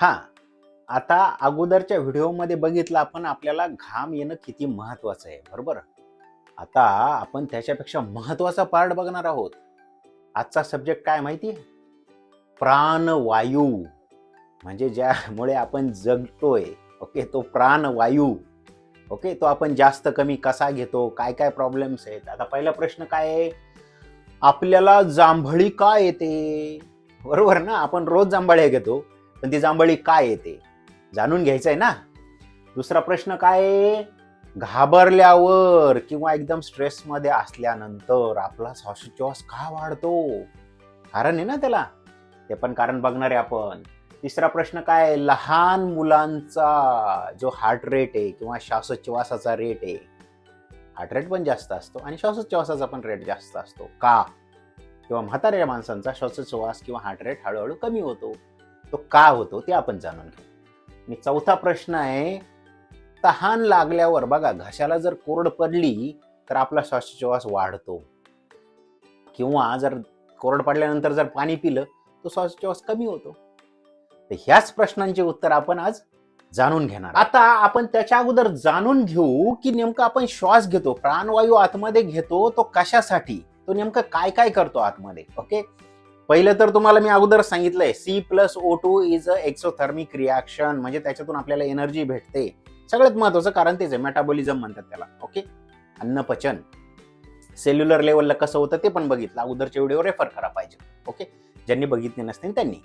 हां. आता अगोदरच्या व्हिडिओमध्ये बघितलं आपण आपल्याला घाम येणं किती महत्त्वाचं आहे बरोबर? आता आपण त्याच्यापेक्षा महत्त्वाचा पार्ट बघणार आहोत. आजचा सब्जेक्ट काय माहिती? आहे प्राणवायू. म्हणजे ज्यामुळे आपण जगतोय ओके? तो प्राणवायू. ओके? तो आपण जास्त कमी कसा घेतो? काय काय प्रॉब्लेम्स आहेत? आता पहिला प्रश्न काय आहे? आपल्याला जांभळी का येते? बरोबर ना? आपण रोज जांभळ्या घेतो. पण ती जांभळी काय येते जाणून घ्यायचं आहे ना? दुसरा प्रश्न काय घाबरल्यावर किंवा एकदम स्ट्रेसमध्ये असल्यानंतर आपला श्वासोच्छ्वास का वाढतो? कारण आहे ना त्याला? ते पण कारण बघणार आहे आपण. तिसरा प्रश्न काय लहान मुलांचा जो हार्ट रेट आहे किंवा श्वासोच्छवासाचा रेट आहे हार्ट रेट पण जास्त असतो आणि श्वासोच्छवासाचा पण रेट जास्त असतो. का? किंवा म्हाताऱ्या माणसांचा श्वासोच्छवास किंवा हार्ट रेट हळूहळू कमी होतो. तो का होतो ते आपण जाणून घेऊ. आणि चौथा प्रश्न आहे तहान लागल्यावर बघा घशाला जर कोरड पडली तर आपला श्वासोच्छवास वाढतो. किंवा जर कोरड पडल्यानंतर जर पाणी पिलं तो श्वासोच्छवास कमी होतो. तर ह्याच प्रश्नांचे उत्तर आपण आज जाणून घेणार आता आपण त्याच्या अगोदर जाणून घेऊ की नेमकं आपण श्वास घेतो प्राणवायू आतमध्ये घेतो तो कशासाठी? तो नेमकं काय काय करतो आतमध्ये? ओके? पहिलं तर तुम्हाला मी अगोदर सांगितलंय C plus O two is a exothermic reaction म्हणजे त्याच्यातून आपल्याला एनर्जी भेटते. सगळ्यात महत्वाचं कारण तेच आहे मेटाबॉलिझम म्हणतात त्याला ओके अन्नपचन. सेल्युलर लेवलला कसं होतं ते पण बघितलं अगोदरच्या व्हिडिओ रेफर करा पाहिजे ओके ज्यांनी बघितले नसतील त्यांनी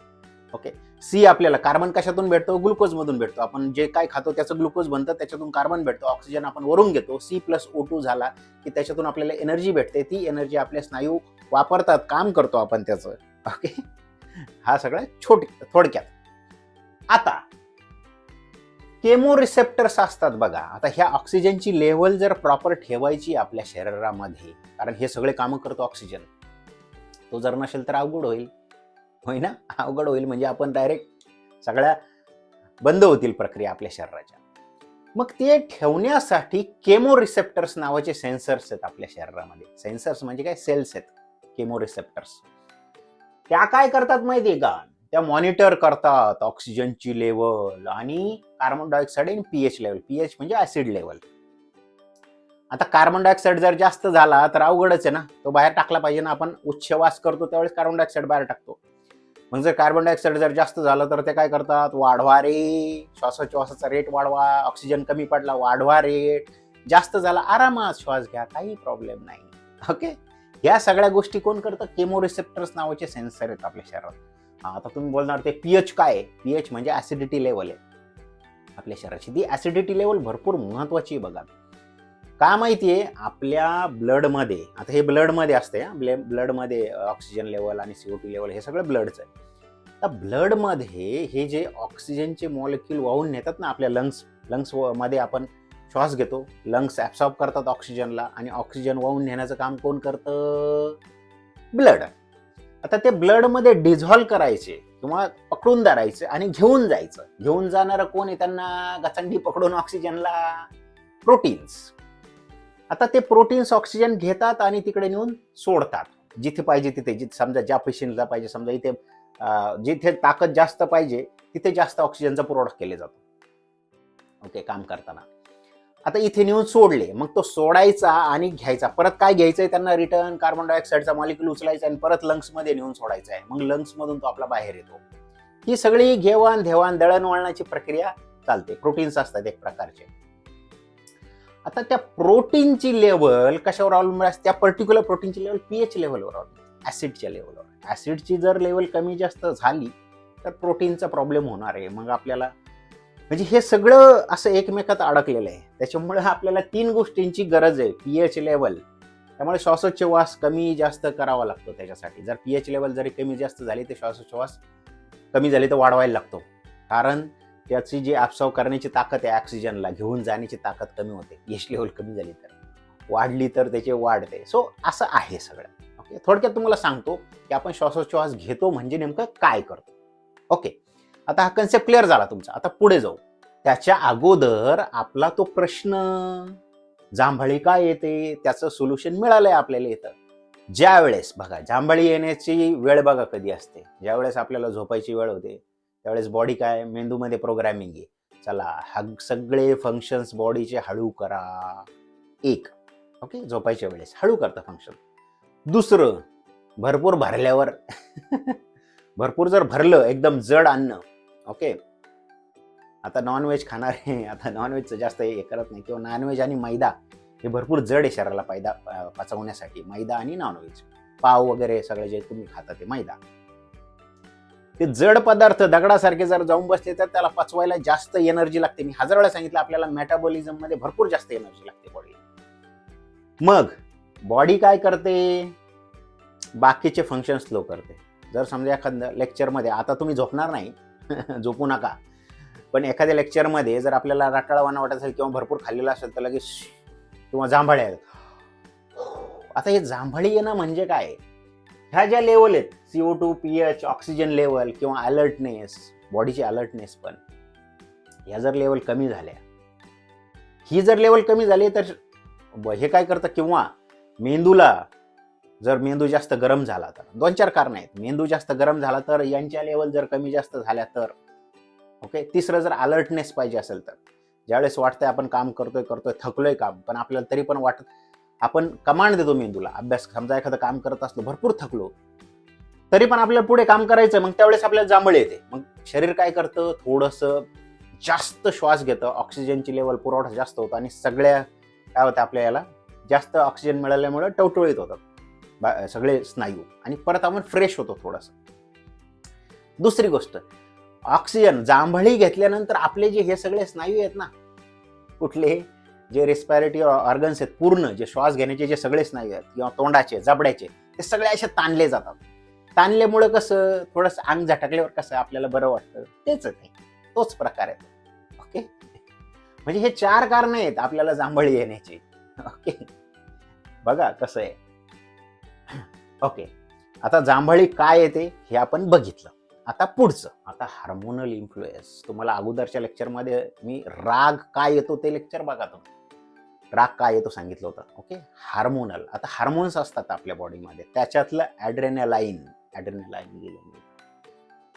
ओके सी आपल्याला कार्बन कशातून भेटतो? ग्लुकोज मधून भेटतो. आपण जे काय खातो त्याचं ग्लुकोज बनतं त्याच्यातून कार्बन भेटतो. ऑक्सिजन आपण वरून घेतो. सी प्लस ओ टू झाला की त्याच्यातून आपल्याला एनर्जी भेटते. ती एनर्जी आपले स्नायू वापरतात काम करतो आपण त्याचं. ओके हा सगळा छोट थोडक्यात. आता केमो रिसेप्टर्स असतात बघा. आता ह्या ऑक्सिजनची लेवल जर प्रॉपर ठेवायची आपल्या शरीरामध्ये कारण हे सगळे कामं करतो ऑक्सिजन तो जर नसेल तर अवघड होईल. होय ना? अवघड होईल म्हणजे आपण डायरेक्ट सगळ्या बंद होतील प्रक्रिया आपल्या शरीराच्या. मग ते ठेवण्यासाठी केमो रिसेप्टर्स नावाचे सेन्सर्स आहेत आपल्या शरीरामध्ये. सेन्सर्स म्हणजे काय? सेल्स आहेत. केमो रिसेप्टर्स त्या काय करतात माहितीये का? त्या मॉनिटर करतात ऑक्सिजनची लेवल आणि कार्बन डायऑक्साईड आणि पीएच लेवल पीएच म्हणजे ऍसिड लेवल आता कार्बन डायऑक्साईड जर जास्त झाला तर अवघडच आहे ना. तो बाहेर टाकला पाहिजे ना. आपण उच्छवास करतो त्यावेळेस कार्बन डायऑक्साईड बाहेर टाकतो. मग जर कार्बन डायऑक्साईड जर जास्त झालं तर ते काय करतात? वाढवा रे. श्वासोच्छवासाचा रेट वाढवा. ऑक्सिजन कमी पडला वाढवा रेट जास्त झाला आरामात श्वास घ्या. काही प्रॉब्लेम नाही. ओके या सगळ्या गोष्टी कोण करतं? केमोरिसेप्टर्स नावाचे सेन्सर आहेत आपल्या शरीरात. आता तुम्ही बोलणार ते पीएच काय आहे? पीएच म्हणजे ॲसिडिटी लेवल आहे. आपल्या शरीराची ती ॲसिडिटी लेवल भरपूर महत्वाची आहे बघा. का आहे आपल्या ब्लडमध्ये आता हे ब्लडमध्ये असते ब्ले ब्लडमध्ये ऑक्सिजन लेवल आणि सीओ टू लेवल हे सगळं ब्लडचं आहे तर ब्लडमध्ये हे जे ऑक्सिजनचे मॉलिक्यूल वाहून नेतात ना आपल्या लंग्स लंग्समध्ये आपण श्वास घेतो लंग्स ॲब्सॉर्ब करतात ऑक्सिजनला आणि ऑक्सिजन वाहून नेण्याचं काम कोण करतं? ब्लड आता ते ब्लडमध्ये डिझॉल्व करायचे किंवा पकडून धरायचे आणि घेऊन जायचं. घेऊन जाणारं कोण आहे त्यांना? गचंडी पकडून ऑक्सिजनला प्रोटीन्स आता ते प्रोटीन्स ऑक्सिजन घेतात आणि तिकडे नेऊन सोडतात. जिथे पाहिजे तिथे. जिथे समजा ज्या पेशंटला पाहिजे समजा इथे जिथे ताकद जास्त पाहिजे तिथे जास्त ऑक्सिजनचा पुरवठा केले जातो. ओके काम करताना. आता इथे नेऊन सोडले मग तो सोडायचा आणि घ्यायचा. परत काय घ्यायचंय त्यांना? रिटर्न कार्बन डायऑक्साईडचा मॉलिक्युल उचलायचा आणि परत लंग्समध्ये नेऊन सोडायचा आहे. मग लंग्समधून तो आपला बाहेर येतो. ही सगळी घेवाण धेवाण दळणवळणाची प्रक्रिया चालते. प्रोटीन्स असतात एक प्रकारचे. आता त्या प्रोटीनची लेवल कशावर अवलंबून असते? त्या पर्टिक्युलर प्रोटीनची लेवल पीएच लेवलवर अवलंबून ऍसिडच्या लेवलवर ऍसिडची जर लेवल कमी जास्त झाली तर प्रोटीनचा प्रॉब्लेम होणार आहे. मग आपल्याला म्हणजे हे सगळं असं एकमेकात अडकलेलं आहे. त्याच्यामुळे आपल्याला तीन गोष्टींची गरज आहे पी एच लेवल त्यामुळे श्वासोच्छवास कमी जास्त करावा लागतो त्याच्यासाठी. जर पी एच लेवल जरी कमी जास्त झाली तर श्वासोच्छवास कमी झाली तर वाढवायला लागतो. कारण त्याची जी आपसाव करण्याची ताकद आहे ऑक्सिजनला घेऊन जाण्याची ताकद कमी होते. एच लेवल कमी झाली तर. वाढली तर त्याचे वाढते. सो असं आहे सगळं. ओके थोडक्यात तुम्हाला सांगतो की आपण श्वासोच्छवास घेतो म्हणजे नेमकं काय करतो. ओके आता हा कन्सेप्ट क्लिअर झाला तुमचा. आता पुढे जाऊ. त्याच्या अगोदर आपला तो प्रश्न जांभळी का येते? त्याचं सोल्युशन मिळालंय आपल्याला इथं. ज्या वेळेस बघा जांभळी येण्याची वेळ बघा कधी असते. ज्या वेळेस आपल्याला झोपायची वेळ होते त्यावेळेस बॉडी काय? मेंदूमध्ये प्रोग्रॅमिंग आहे. चला हा सगळे फंक्शन्स बॉडीचे हळू करा. एक ओके झोपायच्या वेळेस हळू करतं फंक्शन दुसरं भरपूर भरल्यावर भरपूर जर भरलं एकदम जड अन्न ओके. आता नॉनव्हेज खाणारे आता नॉनव्हेजचं जास्त हे करत नाही. किंवा नॉनव्हेज आणि मैदा हे भरपूर जड आहे शरीराला पैदा पचवण्यासाठी. मैदा आणि नॉनव्हेज पाव वगैरे सगळे जे तुम्ही खाता ते मैदा. ते जड पदार्थ दगडासारखे जर जाऊन बसले तर त्याला पचवायला जास्त एनर्जी लागते. मी हजार वेळा सांगितलं आपल्याला मेटाबॉलिझममध्ये भरपूर जास्त एनर्जी लागते बॉडी मग बॉडी काय करते? बाकीचे फंक्शन स्लो करते. जर समजा एखाद्या लेक्चरमध्ये आता तुम्ही झोपणार नाही झोपू नका. पण एखाद्या लेक्चरमध्ये जर आपल्याला राटाळवाना वाटत असेल किंवा भरपूर खाल्लेला असेल तर लगेच किंवा जांभळ्या आहेत. आता हे जांभळी येणं म्हणजे काय? ह्या ज्या लेवल आहेत C O two P H oxygen level किंवा अलर्टनेस बॉडीची अलर्टनेस पण ह्या जर लेवल कमी झाल्या. ही जर लेवल कमी झाली तर हे काय करतं? किंवा मेंदूला जर मेंदू जास्त गरम झाला तर. दोन चार कारण आहेत. मेंदू जास्त गरम झाला तर यांच्या लेवल जर कमी जास्त झाल्या तर. ओके तिसरं जर अलर्टनेस पाहिजे असेल तर. ज्यावेळेस वाटतंय आपण काम करतोय करतोय थकलोय काम पण आपल्याला तरी पण वाटत आपण कमांड देतो मेंदूला. अभ्यास समजा एखादं काम करत असलो भरपूर थकलो तरी पण आपल्याला पुढे काम करायचं मग त्यावेळेस आपल्याला जांभळ येते. मग शरीर काय करतं? थोडंसं जास्त श्वास घेतं. ऑक्सिजनची लेवल पुरवठा जास्त होतो आणि सगळ्या काय होतं आपल्या याला जास्त ऑक्सिजन मिळाल्यामुळे टवटळीत होतात. सगळे स्नायू. आणि परत आपण फ्रेश होतो थोडंसं. दुसरी गोष्ट ऑक्सिजन जांभळी घेतल्यानंतर आपले जे हे सगळे स्नायू आहेत ना कुठले जे रेस्पायरेटरी ऑर्गन्स आहेत पूर्ण जे श्वास घेण्याचे जे सगळे स्नायू आहेत किंवा तोंडाचे जबड्याचे ते सगळे असे ताणले जातात. ताणल्यामुळे कसं थोडंसं अंग झटकल्यावर कसं आपल्याला बरं वाटतं तेच आहे. तोच प्रकार आहे. ओके? म्हणजे हे चार कारणं आहेत आपल्याला जांभळी येण्याची. ओके? बघा कसं आहे. ओके. आता जांभळी काय येते हे आपण बघितलं. आता पुढचं. आता हार्मोनल इन्फ्लुएन्स तुम्हाला अगोदरच्या लेक्चरमध्ये मी राग काय येतो ते लेक्चर बघा तुम्ही. राग काय येतो सांगितलं होतं. ओके? हार्मोनल आता हार्मोन्स असतात आपल्या बॉडीमध्ये त्याच्यातलं ॲड्रेनालाईन ॲड्रेनालाईन गेलं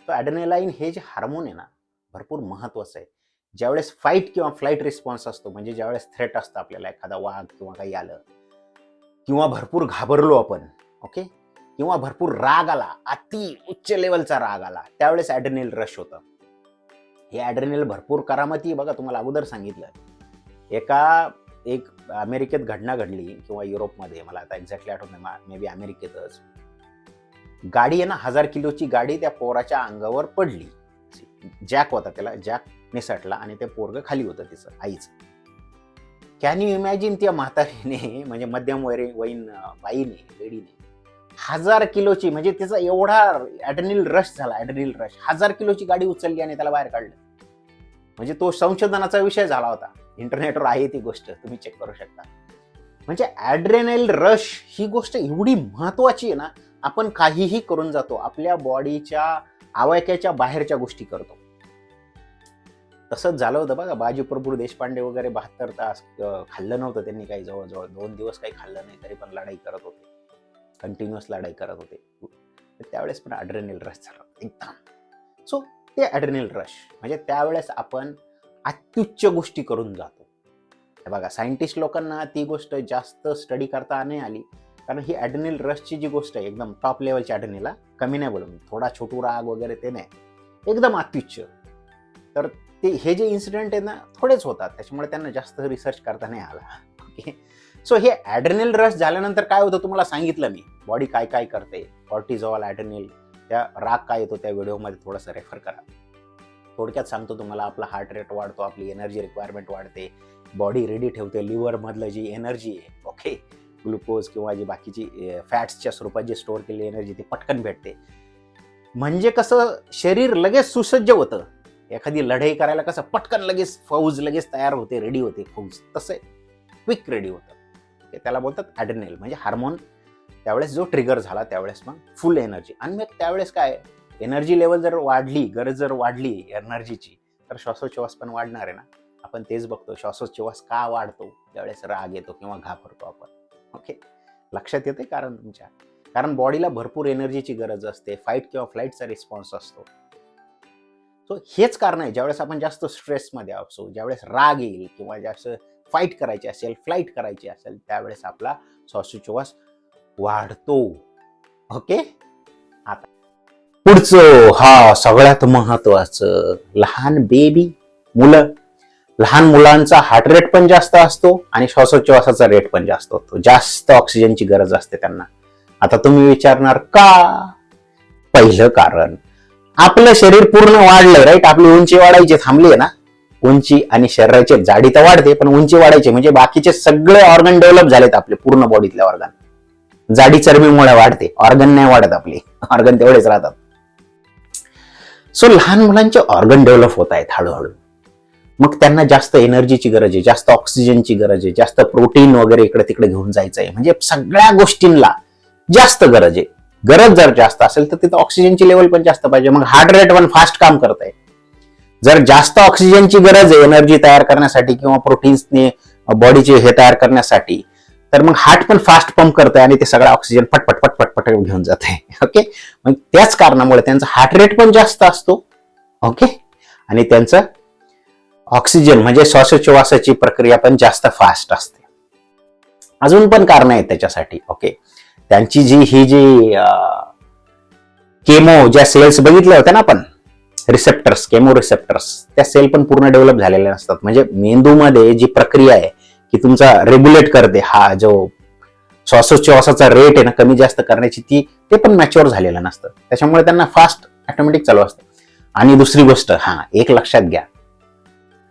तर ॲड्रेनालाईन हे जे हार्मोन आहे ना भरपूर महत्त्वाचं आहे. ज्यावेळेस फाईट किंवा फ्लाईट रिस्पॉन्स असतो म्हणजे ज्यावेळेस थ्रेट असतं आपल्याला एखादा वाघ किंवा काही आलं किंवा भरपूर घाबरलो आपण ओके? किंवा भरपूर राग आला अति उच्च लेवलचा राग आला त्यावेळेस ॲड्रेनिल रश होतं. हे ॲड्रेनिल भरपूर करामती बघा तुम्हाला अगोदर सांगितलं एका एक अमेरिकेत घटना घडली किंवा युरोपमध्ये मला आता एक्झॅक्टली आठवत नाही मे बी अमेरिकेतच. गाडी आहे ना हजार किलोची गाडी त्या पोराच्या अंगावर पडली. जॅक होता त्याला जॅक निसटला आणि ते पोरग खाली होतं तिचं आईचं. कॅन यू इमॅजिन त्या म्हातारीने म्हणजे मध्यम वय वयीन बाईने लेडीने हजार किलोची म्हणजे त्याचा एवढा ॲडनिल रश झाला ॲडनिल रश हजार किलोची गाडी उचलली आणि त्याला बाहेर काढलं. म्हणजे तो संशोधनाचा विषय झाला होता. इंटरनेटवर आहे ती गोष्ट तुम्ही चेक करू शकता. म्हणजे ॲड्रेनल रश ही गोष्ट एवढी महत्वाची आहे ना आपण काहीही करून जातो आपल्या बॉडीच्या आवाक्याच्या बाहेरच्या गोष्टी करतो. तसंच झालं होतं बघा बाजी प्रभू देशपांडे वगैरे बहात्तर तास खाल्लं नव्हतं त्यांनी काही जवळजवळ दोन दिवस काही खाल्लं नाही तरी पण लढाई करत होते. कंटिन्युअस लढाई करत होते. त्यावेळेस पण अड्रेनिल रश झाला एकदम. सो ते अड्रेनल रश म्हणजे त्यावेळेस आपण अत्युच्च गोष्टी करून जातो. हे बघा सायंटिस्ट लोकांना ती गोष्ट जास्त स्टडी करता नाही आली. कारण ही ॲडनिल रशची जी गोष्ट आहे एकदम टॉप लेवलची ॲडनिला कमी नाही बोलून थोडा छोटू राग वगैरे ते नाही. एकदम अत्युच्च. तर ते हे जे इन्सिडेंट आहे ना थोडेच होतात. त्याच्यामुळे त्यांना जास्त रिसर्च करता नाही आला. ओके सो हे ॲड्रेनल रश झाल्यानंतर काय होतं तुम्हाला सांगितलं मी. बॉडी काय काय करते? कॉर्टिझॉल ॲड्रेनल त्या राग काय येतो त्या व्हिडिओमध्ये थोडंसं रेफर करा. थोडक्यात सांगतो तुम्हाला आपला हार्ट रेट वाढतो आपली एनर्जी रिक्वायरमेंट वाढते. बॉडी रेडी ठेवते लिव्हरमधलं जी एनर्जी आहे ओके ग्लुकोज किंवा जी बाकीची फॅट्सच्या स्वरूपात जी स्टोअर केलेली एनर्जी ती पटकन भेटते. म्हणजे कसं शरीर लगेच सुसज्ज होतं. एखादी लढाई करायला कसं पटकन लगेच फौज लगेच तयार होते रेडी होते फौज. तसं क्विक रेडी होतं. ते त्याला बोलतात ॲड्रेनल म्हणजे हार्मोन त्यावेळेस जो ट्रिगर झाला त्यावेळेस मग फुल एनर्जी आणि मग त्यावेळेस काय एनर्जी लेवल जर वाढली गरज जर वाढली एनर्जीची तर श्वासोच्छवास पण वाढणार आहे ना? आपण तेच बघतो श्वासोच्छवास का वाढतो? त्यावेळेस राग येतो किंवा घाबरतो आपण. ओके? लक्षात येते कारण तुमच्या? कारण बॉडीला भरपूर एनर्जीची गरज असते फाईट किंवा फ्लाईटचा रिस्पॉन्स असतो. सो हेच कारण आहे ज्यावेळेस आपण जास्त स्ट्रेसमध्ये असो ज्यावेळेस राग येईल किंवा जास्त फाईट करायची असेल फ्लाईट करायची असेल त्यावेळेस आपला श्वासोच्छवास वाढतो. ओके आता पुढचं हा सगळ्यात महत्वाचं लहान बेबी मुलं. लहान मुलांचा हार्ट रेट पण जास्त असतो आणि श्वासोच्छवासाचा रेट पण जास्त होतो जास्त ऑक्सिजनची गरज असते त्यांना. आता तुम्ही विचारणार का? पहिलं कारण आपलं शरीर पूर्ण वाढलं राईट आपली उंची वाढायची थांबली आहे ना? उंची आणि शरीराची जाडी तर वाढते पण उंची वाढायची. म्हणजे बाकीचे सगळे ऑर्गन डेव्हलप झालेत आपले पूर्ण बॉडीतले ऑर्गन जाडी चरबीमुळे वाढते ऑर्गन नाही वाढत आपले. ऑर्गन तेवढेच राहतात. सो लहान मुलांचे ऑर्गन डेव्हलप होत आहेत हळूहळू. मग त्यांना जास्त एनर्जीची गरज आहे जास्त ऑक्सिजनची गरज आहे जास्त प्रोटीन वगैरे इकडे तिकडे घेऊन जायचं आहे. म्हणजे सगळ्या गोष्टींना जास्त गरज आहे. गरज जर जास्त असेल तर तिथं ऑक्सिजनची लेवल पण जास्त पाहिजे. मग हार्ट रेट पण फास्ट काम करत आहे जर जास्त ऑक्सिजनची गरज आहे एनर्जी तयार करण्यासाठी किंवा प्रोटीन्सने बॉडीचे हे तयार करण्यासाठी तर मग हार्ट पण फास्ट पंप करत आणि ते सगळं ऑक्सिजन पटपट पटपट पट घेऊन जात आहे ओके मग त्याच कारणामुळे त्यांचा हार्ट रेट पण जास्त असतो. ओके आणि त्यांचं ऑक्सिजन म्हणजे श्वासोच्छवासाची प्रक्रिया पण जास्त फास्ट असते. अजून पण कारण आहेत त्याच्यासाठी. ओके त्यांची जी ही जी केमो ज्या सेल्स बघितल्या होत्या ना आपण रिसेप्टर्स केमो रिसेप्टर्स त्या सेल पण पूर्ण डेव्हलप झालेल्या नसतात. म्हणजे मेंदूमध्ये जी प्रक्रिया आहे की तुमचा रेग्युलेट करते हा जो श्वासोच्छवासाचा रेट आहे ना कमी जास्त करण्याची ती ते पण मॅच्युअर झालेलं नसतं. त्याच्यामुळे त्यांना फास्ट ऑटोमॅटिक चालू असतं. आणि दुसरी गोष्ट हा एक लक्षात घ्या.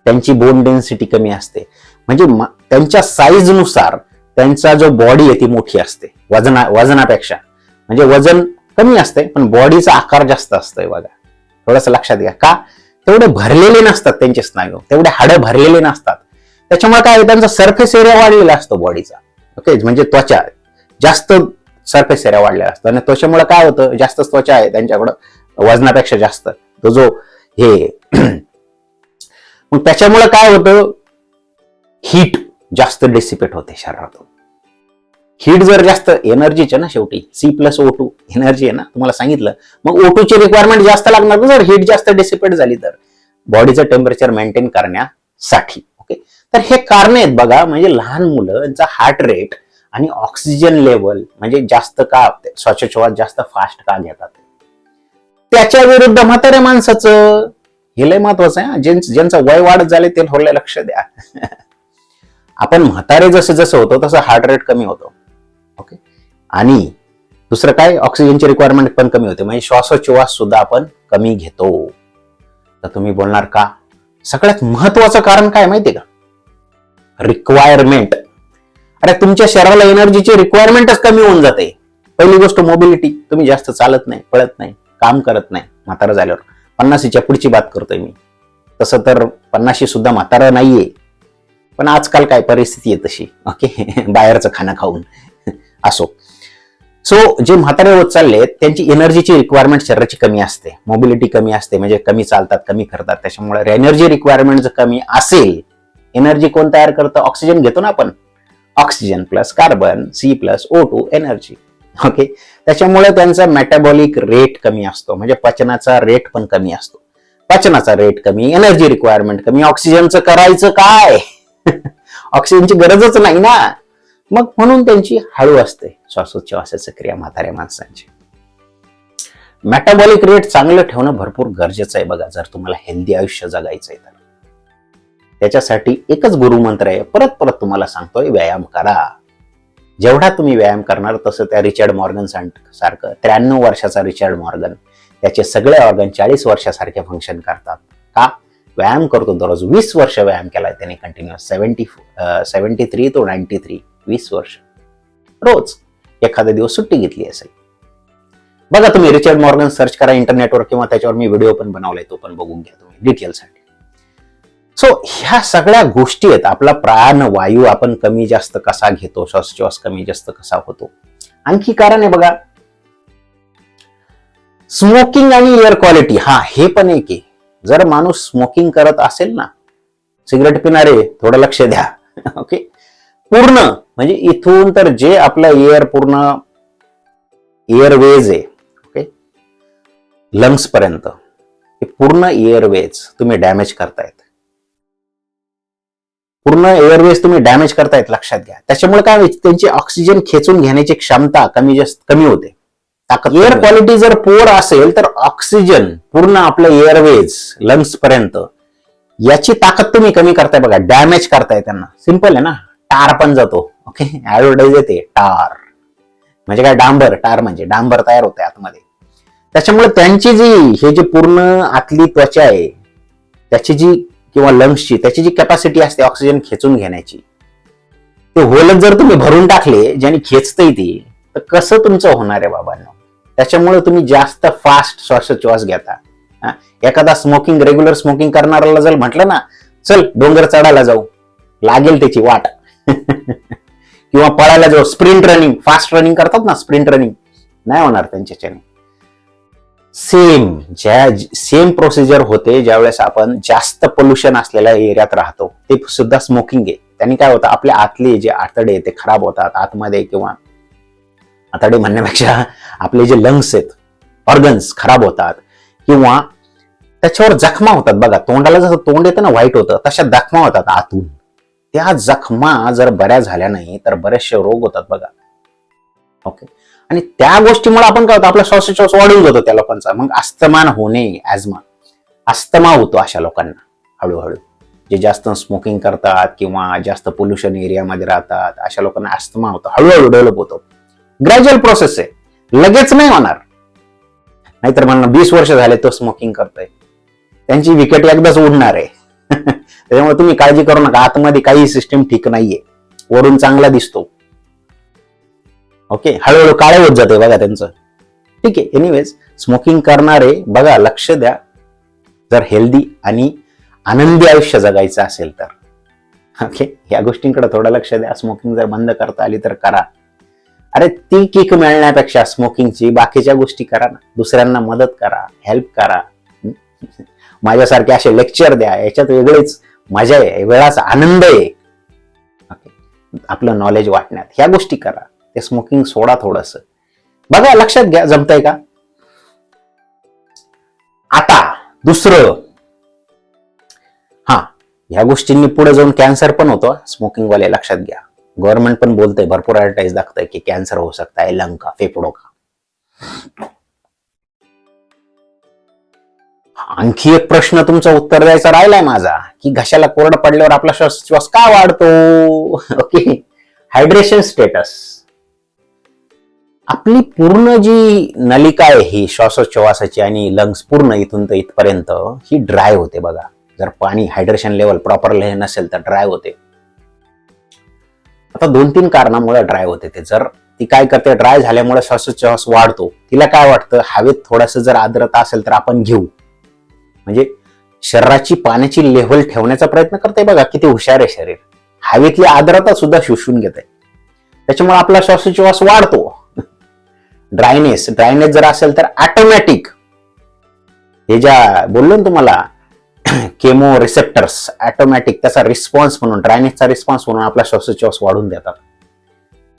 त्यांची बोन डेन्सिटी कमी असते. म्हणजे त्यांच्या साईजनुसार त्यांचा जो बॉडी आहे ती मोठी असते. वजना वजनापेक्षा. म्हणजे वजन कमी असते पण बॉडीचा आकार जास्त असतोय बघा. थोडस लक्षात घ्या. का? तेवढे भरलेले नसतात त्यांचे स्नायू. तेवढे हाडं भरलेले नसतात. त्याच्यामुळे काय त्यांचा सरफेस एरिया वाढलेला असतो बॉडीचा ओके म्हणजे त्वचा. जास्त सरफेस एरिया वाढलेला असतो. आणि त्वचेमुळे काय होतं? जास्त त्वचा आहे. त्यांच्याकडं वजनापेक्षा जास्त. तो जो हे मग त्याच्यामुळे काय होतं? हीट जास्त डिसिपेट होते शरीरातून. हीट जर जास्त एनर्जीचे ना शेवटी. C plus O two energy आहे ना? तुम्हाला सांगितलं. मग ओ ची रिक्वायरमेंट जास्त लागणार ना जर हीट जास्त डिसिपेट झाली तर? बॉडीचं टेम्परेचर मेंटेन करण्यासाठी. ओके तर हे कारण आहेत बघा म्हणजे लहान मुलांचा हार्ट रेट आणि ऑक्सिजन लेवल म्हणजे जास्त का श्वासोच्छवास जास्त फास्ट का घेतात? त्याच्या विरुद्ध म्हाताऱ्या माणसाचं. हे लय महत्वाचं आहे ज्यांचं ज्यांचं वय वाढत झाले ते थोडं लक्ष द्या. आपण म्हातारे जसं जसं होतो तसं हार्ट रेट कमी होतो. ओके आणि दुसरं काय? ऑक्सिजनची रिक्वायरमेंट पण कमी होते. म्हणजे श्वासोच्छ्वास सुद्धा आपण कमी घेतो. तर तुम्ही बोलणार का? सगळ्यात महत्वाचं कारण काय माहितीये का? रिक्वायरमेंट अरे तुमच्या शरीराला एनर्जीची रिक्वायरमेंटच कमी होऊन जाते. पहिली गोष्ट मोबिलिटी तुम्ही जास्त चालत नाही पळत नाही काम करत नाही म्हातारा झाल्यावर. पन्नाशीच्या पुढची बात करतोय मी. तसं तर पन्नाशी सुद्धा म्हातारा नाहीये. पण आजकाल काय परिस्थिती आहे तशी. ओके बाहेरचं खाणं खाऊन. असो. सो जे म्हातारे होत चालले त्यांची एनर्जीची रिक्वायरमेंट शरीराची कमी असते. मोबिलिटी कमी असते म्हणजे कमी चालतात कमी करतात. त्याच्यामुळे एनर्जी रिक्वायरमेंट जर कमी असेल एनर्जी कोण तयार करतं? ऑक्सिजन घेतो ना आपण. Oxygen plus carbon C plus O two energy okay त्याच्यामुळे त्यांचा मेटाबॉलिक रेट कमी असतो. म्हणजे पचनाचा रेट पण कमी असतो. पचनाचा रेट कमी एनर्जी रिक्वायरमेंट कमी. ऑक्सिजनचं करायचं काय? ऑक्सिजनची गरजच नाही ना. मग म्हणून त्यांची हळू असते श्वासोच्छवासाची क्रिया म्हाताऱ्या माणसांची. मॅटाबॉलिक रेट चांगलं ठेवणं भरपूर गरजेचं आहे बघा जर तुम्हाला हेल्दी आयुष्य आहे तर. त्याच्यासाठी एकच गुरुमंत्र आहे परत परत तुम्हाला सांगतोय व्यायाम करा. जेवढा तुम्ही व्यायाम करणार तसं त्या रिचर्ड मॉर्गन सारखं त्र्याण्णव वर्षाचा रिचर्ड मॉर्गन त्याचे सगळे ऑर्गन चाळीस वर्षासारखे फंक्शन करतात. का? व्यायाम करतो दररोज वीस वर्ष व्यायाम केलाय त्याने कंटिन्युअस सेव्हन्टी सेव्हन्टी थ्री तो नाईन्टी थ्री वीस वर्ष. रोज एखादा दिवस सुट्टी घेतली असेल. बघा तुम्ही रिचर्ड मॉर्गन सर्च करा इंटरनेटवर किंवा त्याच्यावर मी व्हिडिओ पण बनवलाय तो पण बघून घ्या तुम्ही डिटेलसाठी सो ह्या सगळ्या गोष्टी आहेत. आपला प्राण वायू आपण कमी जास्त कसा घेतो श्वासश्वास कमी जास्त कसा होतो? आणखी कारण आहे बघा. स्मोकिंग आणि एअर क्वालिटी हा हे पण एक आहे. जर माणूस स्मोकिंग करत असेल ना सिगरेट पिणारे थोडं लक्ष द्या. ओके पूर्ण म्हणजे इथून तर जे आपलं एअर पूर्ण एअरवेज आहे ओके लंग्स पर्यंत हे पूर्ण एअरवेज तुम्ही डॅमेज करतायत. पूर्ण एअरवेज तुम्ही डॅमेज करतायत लक्षात घ्या. त्याच्यामुळे काय त्यांची ऑक्सिजन खेचून घेण्याची क्षमता कमी जास्त कमी होते. एअर क्वालिटी जर पुअर असेल तर ऑक्सिजन पूर्ण आपलं एअरवेज लंग्स पर्यंत याची ताकद तुम्ही कमी करताय बघा डॅमेज करताय त्यांना. सिंपल आहे ना? टार पण जातो. ओके? ऍडव्हर्टाईज येते टार. म्हणजे काय? डांबर. टार म्हणजे डांबर तयार होते आतमध्ये. त्याच्यामुळे त्यांची जी हे जे पूर्ण आतली त्वचा आहे त्याची जी किंवा लंग्सची त्याची जी कॅपॅसिटी असते ऑक्सिजन खेचून घेण्याची ते होलच जर तुम्ही भरून टाकले ज्याने खेचतय ती तर कसं तुमचं होणार आहे बाबांना? त्याच्यामुळे तुम्ही जास्त फास्ट श्वासोच्छ्वास घेता. हा? एखादा स्मोकिंग रेग्युलर स्मोकिंग करणाऱ्याला जर म्हटलं ना चल डोंगर चढायला जाऊ. लागेल त्याची वाट. किंवा पळायला जाऊ. स्प्रिंट रनिंग फास्ट रनिंग करतात ना स्प्रिंट रनिंग नाही होणार त्यांच्याच्याने सेम ज्या सेम प्रोसिजर होते ज्यावेळेस आपण जास्त पोल्युशन असलेल्या एरियात राहतो ते सुद्धा स्मोकिंग आहे. त्यांनी काय होतं आपल्या आतले जे आतडे ते खराब होतात आतमध्ये किंवा आतडे म्हणण्यापेक्षा आपले जे लंग्स आहेत ऑर्गन्स खराब होतात किंवा त्याच्यावर जखमा होतात. बघा तोंडाला जसं तोंड येतं ना व्हाईट होतं तशा जखमा होतात आतून. त्या जखमा जर बऱ्या झाल्या नाही तर बरेचसे रोग होतात बघा. ओके आणि त्या गोष्टीमुळे आपण काय होतं आपला श्वासोच्छ्वास वाढून जातो त्या लोकांचा. मग अस्थमान होणे ॲझमा अस्थमा होतो अशा लोकांना हळूहळू. जे जास्त स्मोकिंग करतात किंवा जास्त पोल्युशन एरियामध्ये राहतात अशा लोकांना अस्थमा होतो हळूहळू डेव्हलप होतो. ग्रॅज्युअल प्रोसेस आहे. लगेच नाही होणार. नाहीतर म्हणणं वीस वर्ष झाले तो स्मोकिंग करतोय. त्यांची विकेट एकदाच उडणार आहे. त्याच्यामुळे तुम्ही काळजी करू नका. आतमध्ये काही सिस्टीम ठीक नाहीये. वरून चांगला दिसतो. ओके हळूहळू काळे होत जाते बघा त्यांचं. ठीक आहे. एनिवेज स्मोकिंग करणारे बघा लक्ष द्या. जर हेल्दी आणि आनंदी आयुष्य जगायचं असेल तर. ओके या गोष्टींकडे थोडं लक्ष द्या. स्मोकिंग जर बंद करता आली तर करा. अरे ती किक मिळण्यापेक्षा स्मोकिंगची बाकीच्या गोष्टी करा ना. दुसऱ्यांना मदत करा. हेल्प करा. माझ्यासारखे असे लेक्चर द्या. याच्यात वेगळेच मजा आहे वेळाचा आनंद आहे. ओके आपलं नॉलेज वाटण्यात. ह्या गोष्टी करा. ते स्मोकिंग सोडा थोडस. बघा लक्षात घ्या. जमतंय का? आता दुसरं. हा ह्या गोष्टींनी पुढे जाऊन कॅन्सर पण होतो. स्मोकिंग वाले लक्षात घ्या. गव्हर्नमेंट पण बोलतंय भरपूर ऍडव्हर्टाईज दाखतंय की कॅन्सर होऊ शकता. है लंग का का आणखी एक प्रश्न तुमचा उत्तर द्यायचा राहिलाय माझा की घशाला कोरड पडल्यावर आपला श्वास श्वास का वाढतो? ओके. हायड्रेशन स्टेटस आपली पूर्ण जी नलिका आहे ही श्वासोच्छवासाची आणि लंग्स पूर्ण इथून तर इथपर्यंत ही ड्राय होते बघा. जर पाणी हायड्रेशन लेवल प्रॉपर नसेल तर ड्राय होते. आता दोन तीन कारणामुळे ड्राय होते ते. जर ती काय करते ड्राय झाल्यामुळे श्वासोच्छवास वाढतो. तिला काय वाटतं? हवेत थोडस जर आर्द्रता असेल तर आपण घेऊ. म्हणजे शरीराची पाण्याची लेव्हल ठेवण्याचा प्रयत्न करते बघा किती हुशार आहे शरीर. हवेतली आर्द्रता सुद्धा शोषून घेते त्याच्यामुळे आपला श्वासोच्छ्वास वाढतो. ड्रायनेस ड्रायनेस जर असेल तर ऑटोमॅटिक हे ज्या बोललो ना तुम्हाला केमो रिसेप्टर्स ऑटोमॅटिक त्याचा रिस्पॉन्स म्हणून ड्रायनेसचा रिस्पॉन्स म्हणून आपला श्वासोच्छवास वाढून देतात.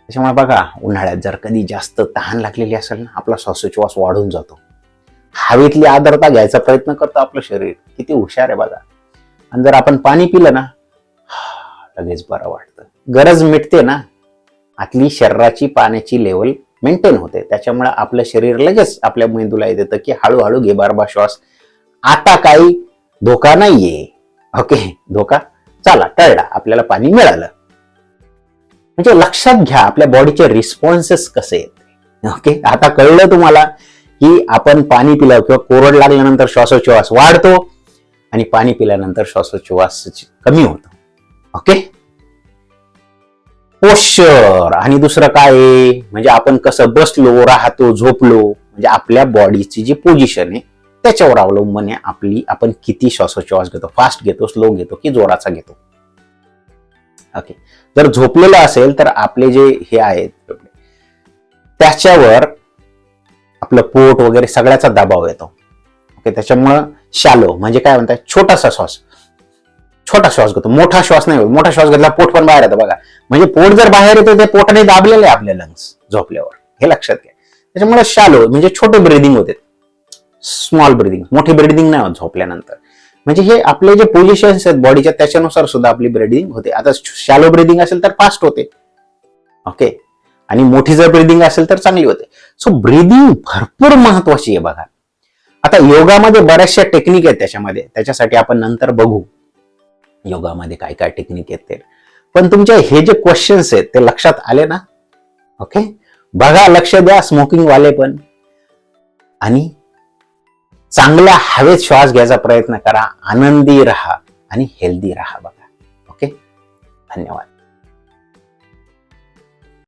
त्याच्यामुळे बघा उन्हाळ्यात जर कधी जास्त तहान लागलेली असेल ना आपला श्वासोच्छवास वाढून जातो. हवेतली आर्द्रता घ्यायचा प्रयत्न करतो आपलं शरीर. किती हुशार आहे बघा. आणि जर आपण पाणी पिलं ना लगेच बरं वाटतं. गरज मिटते ना आतली शरीराची पाण्याची लेवल मेंटेन होते. त्याच्यामुळे आपलं शरीर लगेच आपल्या मेंदूला येतं की हळूहळू घे बारबा श्वास. आता काही धोका नाहीये. ओके धोका? चला टळला. आपल्याला पाणी मिळालं. म्हणजे लक्षात घ्या आपल्या बॉडीचे रिस्पॉन्सेस कसे आहेत. ओके आता कळलं तुम्हाला की आपण पाणी पिलं किंवा कोरड लागल्यानंतर श्वासोच्छवास वाढतो आणि पाणी पिल्यानंतर श्वासोच्छवास कमी होतो. ओके पोश्चर आणि दुसरं काय आहे? म्हणजे आपण कसं बसलो राहतो झोपलो म्हणजे आपल्या बॉडीची जी पोझिशन आहे त्याच्यावर अवलंबून आहे आपली आपण किती श्वासोच्छवास घेतो? फास्ट घेतो स्लो घेतो की जोराचा घेतो? ओके जर झोपलेलं असेल तर आपले जे हे आहेत त्याच्यावर आपलं पोट वगैरे सगळ्याचा दबाव येतो. ओके त्याच्यामुळं शालो म्हणजे काय म्हणतात छोटासा श्वास. छोटा श्वास घेतो. मोठा श्वास नाही मोठा श्वास घेतला पोट पण बाहेर येतं बघा. म्हणजे पोट जर बाहेर येतं ते पोटाने दाबलेलं आहे आपले लंग्स झोपल्यावर. हे लक्षात घ्या. त्याच्यामुळे शालो म्हणजे छोटे ब्रिदिंग होते. स्मॉल ब्रिदिंग मोठी ब्रिदिंग नाही होत झोपल्यानंतर. म्हणजे हे आपले जे पोझिशन्स आहेत बॉडीच्या त्याच्यानुसार सुद्धा आपली ब्रिदिंग होते. आता शॅलो ब्रिदिंग असेल तर फास्ट होते. ओके आणि मोठी जर ब्रिदिंग असेल तर चांगली होते. सो ब्रिदिंग भरपूर महत्वाची आहे बघा. आता योगामध्ये बऱ्याचशा टेक्निक आहेत त्याच्यामध्ये. त्याच्यासाठी आपण नंतर बघू. योगामध्ये काय काय टेक्निक आहेत ते. पण तुमच्या हे जे क्वेश्चन्स आहेत ते लक्षात आले ना? ओके बघा लक्ष द्या स्मोकिंग वाले पण. आणि चांगल्या हवेत श्वास घ्यायचा प्रयत्न करा. आनंदी राहा आणि हेल्दी राहा बघा. ओके धन्यवाद.